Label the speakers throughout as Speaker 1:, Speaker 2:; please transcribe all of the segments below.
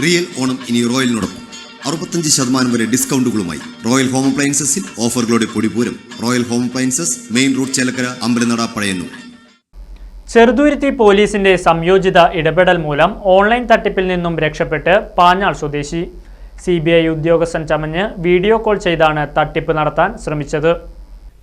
Speaker 1: Real Onam ഇനി റോയലിനോടൊപ്പം. അറുപത്തഞ്ച് ശതമാനം വരെ ഡിസ്കൗണ്ടുകളുമായി റോയൽ ഹോം അപ്ലയൻസസിൽ ഓഫറുകളുടെ പൊടിപൂരം royal home appliances main road Chelakkara Ambalanada Pazhayannur.
Speaker 2: Cheruthuruthy പോലീസിന്റെ സംയോജിത ഇടപെടൽ മൂലം ഓൺലൈൻ തട്ടിപ്പിൽ നിന്നും രക്ഷപ്പെട്ട് പാഞ്ഞാൾ സ്വദേശി. സി ബി ഐ ഉദ്യോഗസ്ഥൻ ചമഞ്ഞ് വീഡിയോ കോൾ ചെയ്താണ് തട്ടിപ്പ് നടത്താൻ ശ്രമിച്ചത്.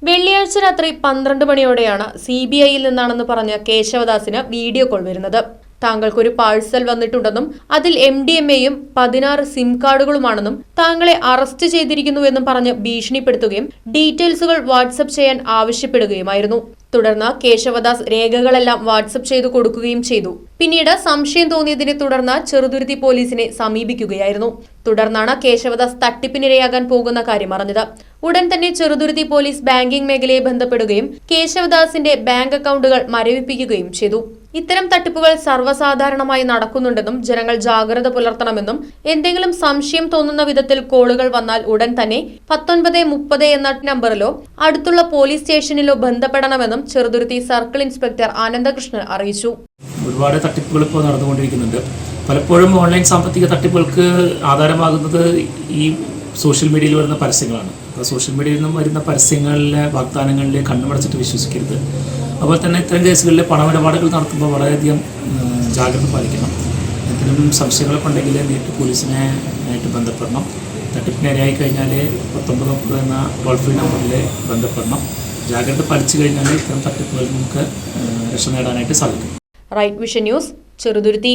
Speaker 3: വെള്ളിയാഴ്ച രാത്രി പന്ത്രണ്ട് മണിയോടെയാണ് സി ബി ഐയിൽ നിന്നാണെന്ന് പറഞ്ഞ കേശവദാസിന് വീഡിയോ കോൾ വരുന്നത്. താങ്കൾക്കൊരു പാഴ്സൽ വന്നിട്ടുണ്ടെന്നും അതിൽ എം ഡി എം എയും പതിനാറ് സിം കാർഡുകളുമാണെന്നും താങ്കളെ അറസ്റ്റ് ചെയ്തിരിക്കുന്നുവെന്നും പറഞ്ഞ് ഭീഷണിപ്പെടുത്തുകയും ഡീറ്റെയിൽസുകൾ വാട്സപ്പ് ചെയ്യാൻ ആവശ്യപ്പെടുകയുമായിരുന്നു. തുടർന്ന് കേശവദാസ് രേഖകളെല്ലാം വാട്സപ്പ് ചെയ്തു കൊടുക്കുകയും ചെയ്തു. പിന്നീട് സംശയം തോന്നിയതിനെ തുടർന്ന് ചെറുതുരുത്തി പോലീസിനെ സമീപിക്കുകയായിരുന്നു. തുടർന്നാണ് കേശവദാസ് തട്ടിപ്പിനിരയാകാൻ പോകുന്ന കാര്യം അറിഞ്ഞത്. ഉടൻ തന്നെ ചെറുതുരുത്തി പോലീസ് ബാങ്കിംഗ് മേഖലയെ ബന്ധപ്പെടുകയും കേശവദാസിന്റെ ബാങ്ക് അക്കൗണ്ടുകൾ മരവിപ്പിക്കുകയും ചെയ്തു. ഇത്തരം തട്ടിപ്പുകൾ സർവസാധാരണമായി നടക്കുന്നുണ്ടെന്നും ജനങ്ങൾ ജാഗ്രത പുലർത്തണമെന്നും എന്തെങ്കിലും സംശയം തോന്നുന്ന വിധത്തിൽ കോളുകൾ വന്നാൽ ഉടൻ തന്നെ പത്തൊൻപത് മുപ്പത് എന്ന നമ്പറിലോ അടുത്തുള്ള പോലീസ് സ്റ്റേഷനിലോ ബന്ധപ്പെടണമെന്നും ചെറുതുരുത്തി സർക്കിൾ ഇൻസ്പെക്ടർ ആനന്ദകൃഷ്ണൻ അറിയിച്ചു.
Speaker 4: ഒരുപാട് തട്ടിപ്പുകൾ ഇപ്പോൾ നടന്നുകൊണ്ടിരിക്കുന്നുണ്ട്. പലപ്പോഴും ഓൺലൈൻ സാമ്പത്തിക തട്ടിപ്പുകൾക്ക് ആധാരമാകുന്നത് ഈ സോഷ്യൽ മീഡിയയിൽ വരുന്ന പരസ്യങ്ങളാണ്. അപ്പോൾ സോഷ്യൽ മീഡിയയിൽ നിന്നും വരുന്ന പരസ്യങ്ങളിലെ വാഗ്ദാനങ്ങളിലെ കണ്ണുമടച്ചിട്ട് വിശ്വസിക്കരുത്. അതുപോലെ തന്നെ ഇത്തരം കേസുകളിൽ പണമിടപാടുകൾ നടത്തുമ്പോൾ വളരെയധികം ജാഗ്രത പാലിക്കണം. എന്തെങ്കിലും സംശയങ്ങളൊക്കെ ഉണ്ടെങ്കിൽ നേരിട്ട് പോലീസിനെ ആയിട്ട് ബന്ധപ്പെടണം. തട്ടിപ്പിനിരയായി കഴിഞ്ഞാൽ പത്തൊമ്പത് മുപ്പത് എന്ന ടോൾ ഫ്രീ നമ്പറിൽ ബന്ധപ്പെടണം. ജാഗ്രത പാലിച്ചു കഴിഞ്ഞാൽ ഇത്തരം തട്ടിപ്പുകളിൽ നമുക്ക് രക്ഷ നേടാനായിട്ട് സാധിക്കും.
Speaker 3: Right vision news Cheruthuruthy.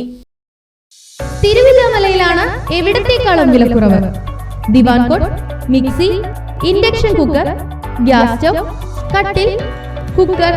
Speaker 5: തിരുവില്ലാമലയിലാണ് എവിടത്തേക്കാളും വിലക്കുറവ് divan cot mixie induction cooker gas stove കട്ടിൽ കുക്കർ.